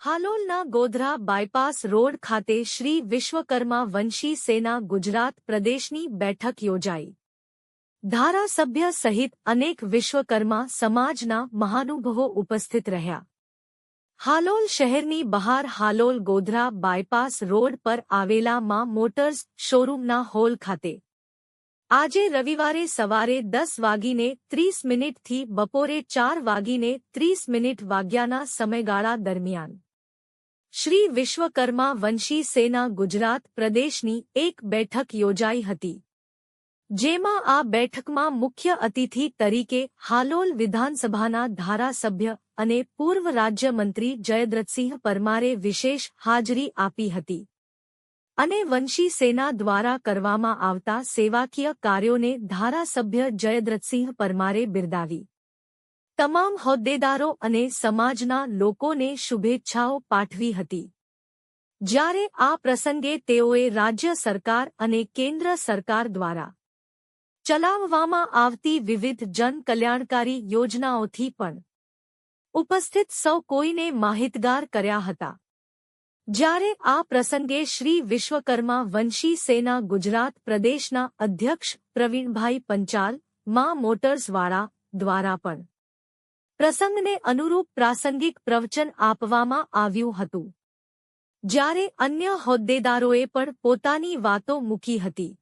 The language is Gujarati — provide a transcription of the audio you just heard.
હાલોલના ગોધરા બાયપાસ રોડ ખાતે શ્રી વિશ્વકર્મા વંશી સેના ગુજરાત પ્રદેશની બેઠક યોજાઈ. ધારાસભ્ય સહિત અનેક વિશ્વકર્મા સમાજના મહાનુભવો ઉપસ્થિત રહ્યા. હાલોલ શહેરની બહાર હાલોલ ગોધરા બાયપાસ રોડ પર આવેલા માં મોટર્સ શોરૂમના હોલ ખાતે આજે રવિવારે સવારે દસ વાગીને ત્રીસ મિનિટથી બપોરે ચાર વાગીને ત્રીસ મિનિટ વાગ્યાના સમયગાળા દરમિયાન. શ્રી વિશ્વકર્મા વંશી સેના ગુજરાત પ્રદેશની એક બેઠક યોજાઈ હતી. જેમાં આ બેઠકમાં મુખ્ય અતિથિ તરીકે હાલોલ વિધાનસભાના ધારાસભ્ય અને પૂર્વ રાજ્યમંત્રી જયદ્રથસિંહ પરમારે વિશેષ હાજરી આપી હતી. અને વંશી સેના દ્વારા કરવામાં આવતા સેવાકીય કાર્યોને ધારાસભ્ય જયદ્રથસિંહ પરમારે બિરદાવી. તમામ હોદ્દેદારો અને સમાજના લોકોને શુભેચ્છાઓ પાઠવી હતી. જ્યારે આ પ્રસંગે તેઓએ રાજ્ય સરકાર અને કેન્દ્ર સરકાર દ્વારા ચલાવવામાં આવતી વિવિધ જનકલ્યાણકારી યોજનાઓથી પણ ઉપસ્થિત સૌ કોઈને માહિતગાર કર્યા હતા. જ્યારે આ પ્રસંગે શ્રી વિશ્વકર્મા વંશી સેના ગુજરાત પ્રદેશના અધ્યક્ષ પ્રવીણભાઈ પંચાલ, માં મોટર્સવાળા દ્વારા પણ પ્રસંગને અનુરૂપ પ્રાસંગિક પ્રવચન આપવામાં આવ્યું હતું. જ્યારે અન્ય હોદ્દેદારોએ પણ પોતાની વાતો મૂકી હતી.